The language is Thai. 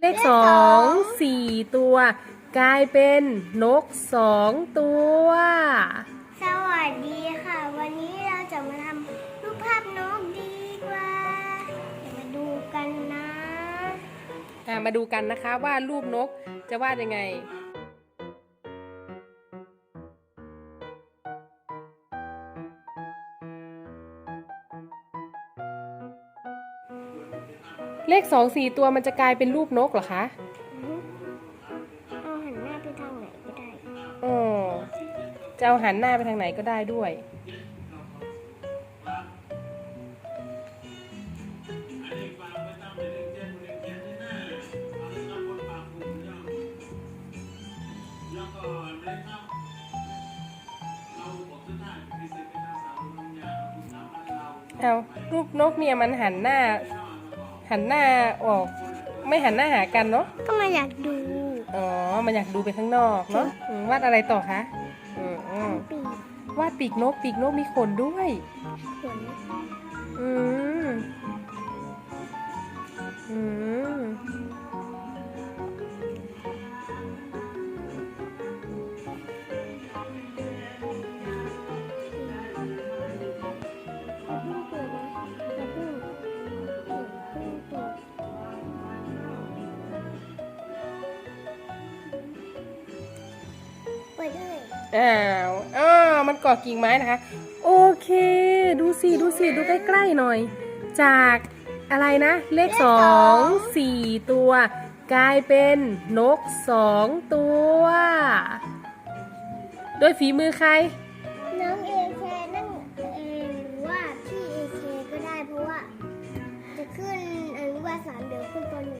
เลขสองสี่ตัว กลายเป็นนกสองตัว สวัสดีค่ะ วันนี้เราจะมาทำรูปภาพนกดีกว่าเดี๋ยวมาดูกันนะ อะมาดูกันนะคะว่ารูปนกจะวาดยังไง เลขสองสี่ตัวมันจะกลายเป็นรูปนกเหรอคะอือฮึเอาหันหน้าไปทางไหนก็ได้อ๋อจะเอาหันหน้าไปทางไหนก็ได้ด้วย เอารูปนกเนี่ยมันหันหน้า หันหน้าออก ไม่หันหน้าหากันเนาะ ก็มาอยากดูอ๋อ มันอยากดูไปข้างนอกเนาะอืมวาดอะไรต่อคะอืมอืมปีกวาดปีกนก ปีกนกมีขนด้วย ขนอืม เปิดเลยอ้าวอ้าวมันเกาะกิ่งไม้นะคะ โอเค ดูสิดูสิดูใกล้ๆหน่อย จากอะไรนะ เลขสองสี่ตัว กลายเป็นนกสองตัวโดยฝีมือใครน้องเอง